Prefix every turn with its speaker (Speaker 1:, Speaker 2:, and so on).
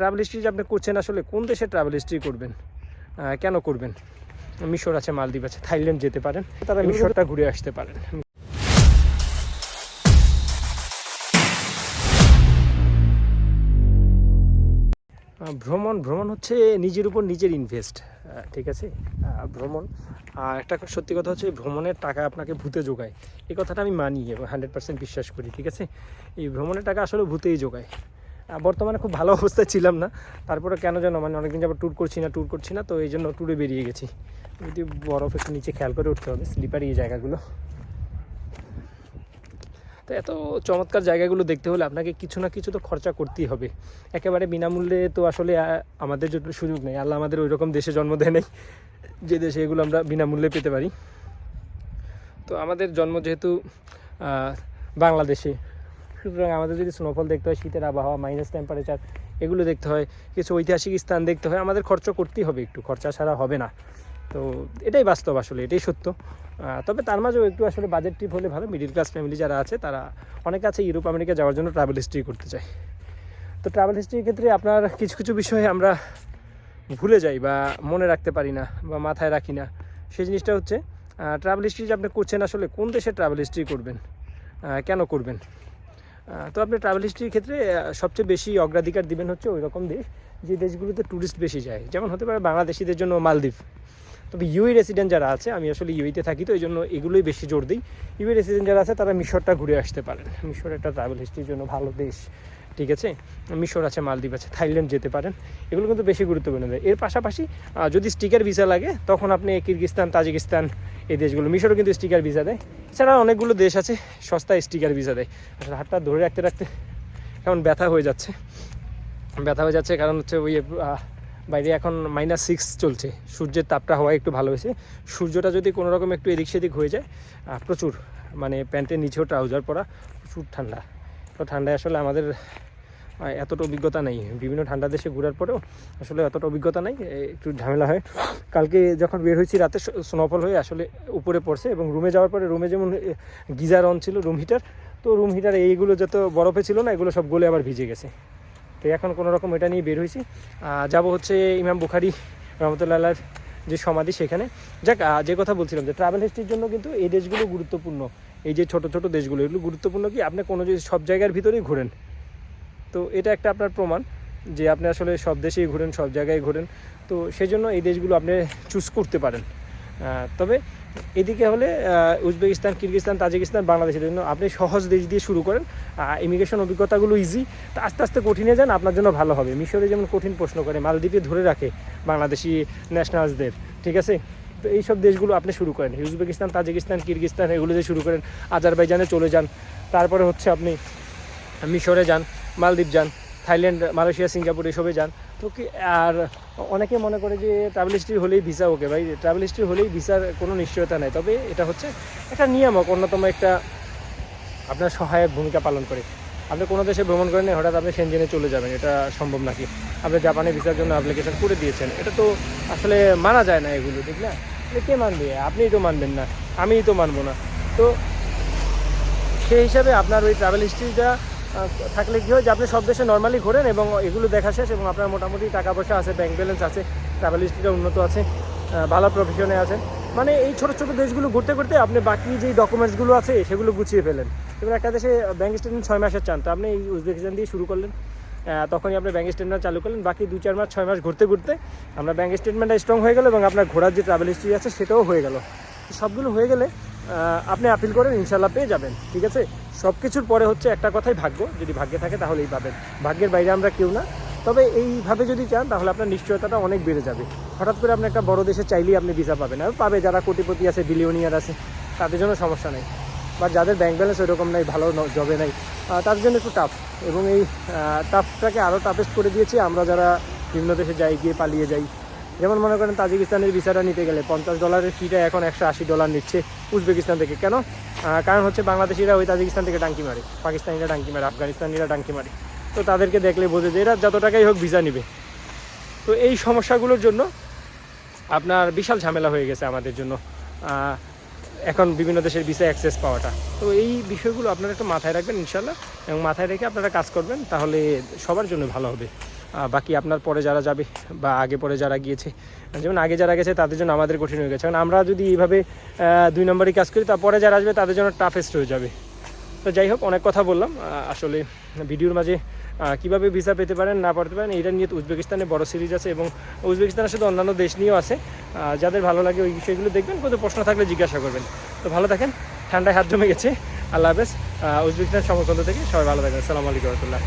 Speaker 1: Travel history যে আপনি করছেন আসলে কোন দেশে ট্রাভেল হিস্ট্রি করবেন? কেন করবেন? মিশর আছে মালদ্বীপ আছে থাইল্যান্ড যেতে পারেন। তারা মিশরটা ঘুরে আসতে পারেন। ভ্রমণ ভ্রমণ হচ্ছে নিজের উপর নিজের ইনভেস্ট ঠিক আছে? ভ্রমণ। আর একটা সত্যি কথা হচ্ছে ভ্রমণের টাকা আপনাকে ভূতে যোগায় এই কথাটা আমি মানি এবং হান্ড্রেড পার্সেন্ট বিশ্বাস করি ঠিক আছে? এই ভ্রমণের টাকা আসলে ভূতেই যোগায় বর্তমানে খুব ভালো অবস্থায় ছিলাম না। তারপরে কেন যেন মানে অনেকদিন যাব ট্যুর করছি না ট্যুর করছি না, তো এই জন্য ট্যুরে বেরিয়ে গেছি। যদি বরফ একটু নিচে খেয়াল করে উঠতে হবে স্লিপারি এই জায়গাগুলো। তো এত চমৎকার জায়গাগুলো দেখতে হলে আপনাকে কিছু না কিছু তো খরচা করতেই হবে। একেবারে বিনামূল্যে তো আসলে আমাদের জন্য সুযোগ নেই, আল্লাহ আমাদের ওই রকম দেশে জন্ম দেয় নেই, যে দেশে এগুলো আমরা বিনামূল্যে পেতে পারি। তো আমাদের জন্ম যেহেতু বাংলাদেশে সুতরাং আমাদের যদি স্নোফল দেখতে হয়, শীতের আবহাওয়া মাইনাস টেম্পারেচার এগুলো দেখতে হয়, কিছু ঐতিহাসিক স্থান দেখতে হয়, আমাদের খরচ করতেই হবে একটু, খরচা ছাড়া হবে না। তো এটাই বাস্তব আসলে, এটাই সত্য। তবে তার মাঝেও একটু আসলে বাজেট ট্রিপ হলে ভালো মিডিল ক্লাস ফ্যামিলি যারা আছে, তারা অনেকে আছে ইউরোপ আমেরিকা যাওয়ার জন্য ট্রাভেল হিস্ট্রি করতে চায়। তো ট্রাভেল হিস্ট্রির ক্ষেত্রে আপনার কিছু কিছু বিষয়ে আমরা ভুলে যাই বা মনে রাখতে পারি না বা মাথায় রাখি না। সেই জিনিসটা হচ্ছে ট্রাভেল হিস্ট্রি যে আপনি করছেন আসলে কোন দেশে ট্রাভেল হিস্ট্রি করবেন? কেন করবেন? তো আপনি ট্রাভেল হিস্ট্রির ক্ষেত্রে সবচেয়ে বেশি অগ্রাধিকার দিবেন হচ্ছে ওই রকম দেশ যে দেশগুলোতে ট্যুরিস্ট বেশি যায়। যেমন হতে পারে বাংলাদেশিদের জন্য মালদ্বীপ। তবে ইউই রেসিডেন্ট যারা আছে, আমি আসলে ইউইতে থাকি তো এই জন্য এগুলোই বেশি জোর দিই। ইউই রেসিডেন্ট যারা আছে, তারা মিশরটা ঘুরে আসতে পারেন। মিশর একটা ট্রাভেল হিস্ট্রির জন্য ভালো দেশ। ঠিক আছে? মিশর আছে, মালদ্বীপ আছে, থাইল্যান্ড যেতে পারেন। এগুলো কিন্তু বেশি গুরুত্বপূর্ণ দেয় এর পাশাপাশি যদি স্টিকার ভিসা লাগে, তখন আপনি কিরগিস্তান, তাজিকিস্তান এই দেশগুলো, মিশরও কিন্তু স্টিকার ভিসা দেয়। এছাড়া অনেকগুলো দেশ আছে, সস্তায় স্টিকার ভিসা দেয়। আসলে হাতটা ধরে রাখতে রাখতে কেমন ব্যথা হয়ে যাচ্ছে। ব্যথা হয়ে যাচ্ছে কারণ হচ্ছে ওই বাইরে এখন মাইনাস সিক্স চলছে। সূর্যের তাপটা হওয়া একটু ভালো হয়েছে। সূর্যটা যদি কোনো রকম একটু এদিক সেদিক হয়ে যায় প্রচুর। মানে প্যান্টের নিচেও ট্রাউজার পরা, প্রচুর ঠান্ডা। তো ঠান্ডায় আসলে আমাদের এতটা অভিজ্ঞতা নেই। বিভিন্ন ঠান্ডা দেশে ঘোরার পরেও আসলে এতটা অভিজ্ঞতা নেই। একটু ঝামেলা হয়। কালকে যখন বের হয়েছি, রাতে স্নোফল হয়ে আসলে উপরে পড়ছে এবং রুমে যাওয়ার পরে রুমে যেমন গিজার অন ছিল রুম হিটার তো রুম হিটার এইগুলো যত বরফে ছিল না, এগুলো সব গলে আবার ভিজে গেছে। তো এখন কোনো রকম এটা নিয়ে বের হয়েছি। যাব হচ্ছে ইমাম বুখারি রহমতুল্লাহ যে সমাধি সেখানে। যাক যে কথা বলছিলাম যে ট্রাভেল হিস্ট্রির জন্য কিন্তু এই দেশগুলো গুরুত্বপূর্ণ। এই যে ছোট ছোট দেশগুলো, এগুলো গুরুত্বপূর্ণ কি? আপনি কোনো সব জায়গার ভিতরেই ঘোরেন, তো এটা একটা আপনার প্রমাণ যে আপনি আসলে সব দেশেই ঘোরেন, সব জায়গায় ঘোরেন। তো সেই জন্য এই দেশগুলো আপনি চুজ করতে পারেন। তবে এদিকে হলে উজবেকিস্তান, কিরগিস্তান, তাজিকিস্তান বাংলাদেশের জন্য আপনি সহজ দেশ দিয়ে শুরু করেন। ইমিগ্রেশন অভিজ্ঞতাগুলো ইজি তা আস্তে আস্তে কঠিনে যান, আপনার জন্য ভালো হবে। মিশরে যেমন কঠিন প্রশ্ন করে, মালদ্বীপে ধরে রাখে বাংলাদেশি ন্যাশনালসদের ঠিক আছে? এইসব দেশগুলো আপনি শুরু করেন। উজবেকিস্তান, তাজিকিস্তান, কিরগিস্তান, এগুলো দিয়ে শুরু করেন। আজারবাইজানে চলে যান। তারপরে হচ্ছে আপনি মিশরে যান, মালদ্বীপ যান, থাইল্যান্ড, মালয়েশিয়া, সিঙ্গাপুর এসবে যান। তো কি, আর অনেকে মনে করে যে ট্রাভেল হিস্ট্রি হলেই ভিসা ওকে ভাই ট্রাভেল হিস্ট্রি হলেই ভিসার কোনো নিশ্চয়তা নেই। তবে এটা হচ্ছে একটা নিয়ামক, অন্যতম একটা আপনার সহায়ক ভূমিকা পালন করে। আপনি কোনো দেশে ভ্রমণ করেন হঠাৎ আপনি সেনজেনে চলে যাবেন, এটা সম্ভব নাকি? আপনি জাপানে ভিসার জন্য অ্যাপ্লিকেশন করে দিয়েছেন, এটা তো আসলে মানা যায় না এগুলো, ঠিক না? এটা কে মানবে? আপনিই তো মানবেন না, আমিই তো মানবো না। তো সেই হিসাবে আপনার ওই ট্রাভেল হিস্ট্রিটা থাকলে কী হয় যে আপনি সব দেশে নর্মালি ঘোরেন এবং এগুলো দেখা শেষ এবং আপনার মোটামুটি টাকা পয়সা আছে ব্যাংক ব্যালেন্স আছে ট্রাভেল হিস্ট্রিটা উন্নত আছে ভালো প্রফেশনে আছেন। মানে এই ছোটো ছোটো দেশগুলো ঘুরতে ঘুরতে আপনি বাকি যেই ডকুমেন্টসগুলো আছে, সেগুলো গুছিয়ে ফেলেন। এবার একটা দেশে ব্যাংক স্টেটমেন্ট ছয় মাসের চান, তো আপনি এই উজবেকিস্তান দিয়ে শুরু করলেন। তখনই আপনি ব্যাংক স্টেটমেন্ট চালু করলেন। বাকি দু, চার মাস, ছয় মাস ঘুরতে ঘুরতে আমরা ব্যাংক স্টেটমেন্টটা স্ট্রং হয়ে গেল এবং আপনার ঘোরার যে ট্রাভেল হিস্ট্রি আছে সেটাও হয়ে গেল। সবগুলো হয়ে গেলে আপনি আপিল করেন ইনশাল্লাহ পেয়ে যাবেন, ঠিক আছে? সব কিছুর পরে হচ্ছে একটা কথাই ভাগ্য, যদি ভাগ্যে থাকে তাহলেই পাবেন। ভাগ্যের বাইরে আমরা কেউ না। তবে এইভাবে যদি চান তাহলে আপনার নিশ্চয়তাটা অনেক বেড়ে যাবে। হঠাৎ করে আপনি একটা বড় দেশে চাইলেই আপনি ভিসা পাবেন। আর পাবে যারা কোটিপতি আছে বিলিয়নিয়ার আছে, তাদের জন্য সমস্যা নেই। বা যাদের ব্যাংক ব্যালেন্স ওইরকম নাই, ভালো জবে নাই তাদের জন্য একটু টাফ এবং এই টাফটাকে আরও টাফেস্ট করে দিয়েছি। আমরা যারা বিভিন্ন দেশে যাই, গিয়ে পালিয়ে যাই। যেমন মনে করেন তাজিকিস্তানের ভিসাটা নিতে গেলে পঞ্চাশ ডলারের ফিটা এখন একশো আশি ডলার নিচ্ছে উজবেকিস্তান থেকে। কেন? কারণ হচ্ছে বাংলাদেশিরা ওই তাজিকিস্তান থেকে ডাঙ্কি মারে, পাকিস্তানিরা ডাঙ্কি মারে, আফগানিস্তানিরা ডাঙ্কি মারে। তো তাদেরকে দেখলে বোঝে যে এরা যত টাকাই হোক ভিসা নিবে। তো এই সমস্যাগুলোর জন্য আপনার বিশাল ঝামেলা হয়ে গেছে আমাদের জন্য। এখন বিভিন্ন দেশের ভিসা অ্যাক্সেস পাওয়াটা। তো এই বিষয়গুলো আপনারা একটু মাথায় রাখবেন ইনশাল্লাহ এবং মাথায় রেখে আপনারা কাজ করবেন, তাহলে সবার জন্য ভালো হবে। বাকি আপনার পরে যারা যাবে বা আগে পরে যারা গিয়েছে, যেমন আগে যারা গেছে তাদের জন্য আমাদের কঠিন হয়ে গেছে। কারণ আমরা যদি এইভাবে দুই নম্বরই কাজ করি, তারপরে যারা আসবে তাদের জন্য টাফেস্ট হয়ে যাবে। তো যাই হোক, অনেক কথা বললাম। আসলে ভিডিওর মাঝে কীভাবে ভিসা পেতে পারেন, না পারতে পারেন এটা নিয়ে উজবেকিস্তানে বড় সিরিজ আছে এবং উজবেকিস্তানের সাথে অন্যান্য দেশ নিয়েও আছে। যাদের ভালো লাগে ওই বিষয়গুলো দেখবেন, কোনো প্রশ্ন থাকলে জিজ্ঞাসা করবেন। তো ভালো থাকেন, ঠান্ডায় হাত জমে গেছে। আল্লাহ হাফেজ। উজবেকিস্তান সমরকন্দ থেকে সবাই ভালো থাকেন। আসসালামু আলাইকুম রহমতুল্লাহ।